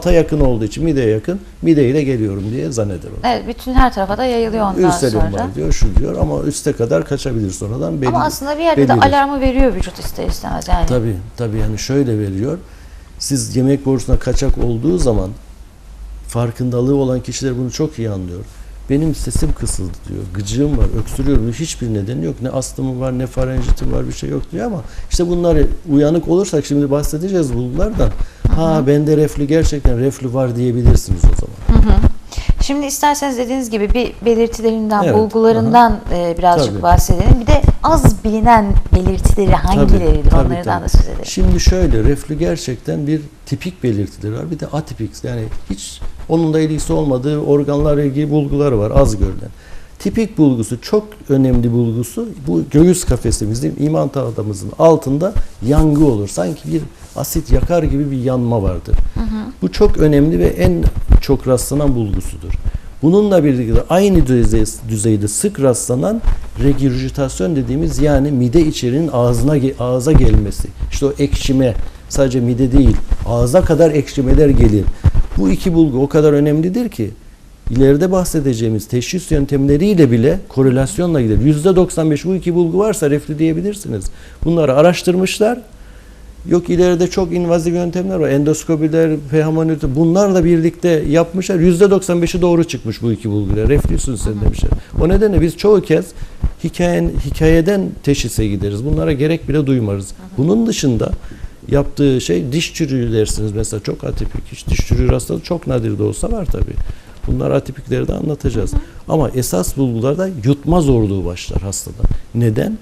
alta yakın olduğu için mideye yakın mideyle geliyorum diye zanneder onu. Evet, bütün her tarafa da yayılıyor ondan Ülserim sonra. var diyor, şu diyor ama üste kadar kaçabilir sonradan belli. Ama aslında bir yerde de bellidir. alarmı veriyor vücut ister istemez yani. Tabii tabii yani şöyle veriyor. Siz yemek borusuna kaçak olduğu zaman farkındalığı olan kişiler bunu çok iyi anlıyor. Benim sesim kısıldı diyor. Gıcığım var, öksürüyorum. Hiçbir nedeni yok. Ne astımım var, ne farenjitim var bir şey yok diyor ama işte bunları uyanık olursak şimdi bahsedeceğiz bulgulardan. Ha bende reflü gerçekten reflü var diyebilirsiniz o zaman. Şimdi isterseniz dediğiniz gibi bir belirtilerinden, Evet, bulgularından e, birazcık Tabii. bahsedelim. Bir de az bilinen belirtileri hangileridir tabii, onlardan tabii. da söz edelim. Şimdi şöyle reflü gerçekten bir tipik belirtileri var. Bir de atipik yani hiç onun da ilgisi olmadığı organlarla ilgili bulguları var az görülen. Tipik bulgusu çok önemli bulgusu bu göğüs kafesimizin iman tahtamızın altında yangı olur. Sanki bir asit yakar gibi bir yanma vardır. Bu çok önemli ve en çok rastlanan bulgusudur. Bununla birlikte aynı düzey, düzeyde sık rastlanan regurgitasyon dediğimiz yani mide içerinin ağzına ağza gelmesi. İşte o ekşime sadece mide değil ağza kadar ekşimeler gelir. Bu iki bulgu o kadar önemlidir ki ileride bahsedeceğimiz teşhis yöntemleriyle bile korelasyonla gider. %95 bu iki bulgu varsa reflü diyebilirsiniz. Bunları araştırmışlar. Yok ileride çok invaziv yöntemler var. Endoskopiler, pH bunlarla birlikte yapmışlar. %95'i doğru çıkmış bu iki bulgular. Reflüsün sen demişler. O nedenle biz çoğu kez hikayen, hikayeden teşhise gideriz. Bunlara gerek bile duymarız. Bunun dışında yaptığı şey diş çürüğü dersiniz mesela çok atipik. Hiç diş çürüğü hastalığı çok nadir de olsa var tabii. Bunlar atipikleri de anlatacağız. Ama esas bulgularda yutma zorluğu başlar hastada. Neden?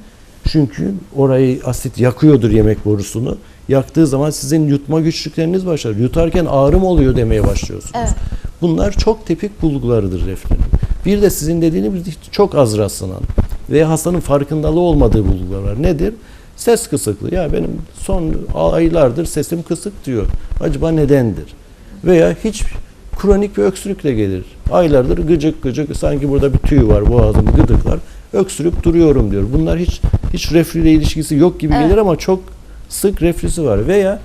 Çünkü orayı asit yakıyordur yemek borusunu. Yaktığı zaman sizin yutma güçlükleriniz başlar. Yutarken ağrım oluyor demeye başlıyorsunuz. Evet. Bunlar çok tipik bulgularıdır reflünün. Bir de sizin dediğiniz çok az rastlanan ve hastanın farkındalığı olmadığı bulgular var. Nedir? Ses kısıklığı. Ya benim son aylardır sesim kısık diyor. Acaba nedendir? Veya hiç kronik bir öksürükle gelir. Aylardır gıcık gıcık sanki burada bir tüy var boğazım gıdıklar. Öksürüp duruyorum diyor. Bunlar hiç hiç reflüyle ilişkisi yok gibi Evet. gelir ama çok sık reflüsü var. Veya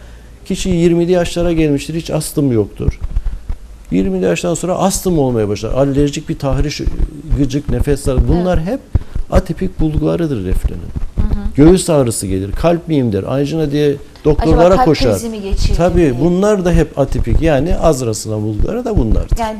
kişi 20'li yaşlara gelmiştir hiç astım yoktur. 20'li yaştan sonra astım olmaya başlar. Alerjik bir tahriş, gıcık, nefesler bunlar hep atipik bulgularıdır reflünün. Göğüs ağrısı gelir, kalp miyim der, anjina diye doktorlara Acaba kalp koşar. krizi mi geçirdi Tabii diye. bunlar da hep atipik yani az rastlanan bulguları da bunlar. Yani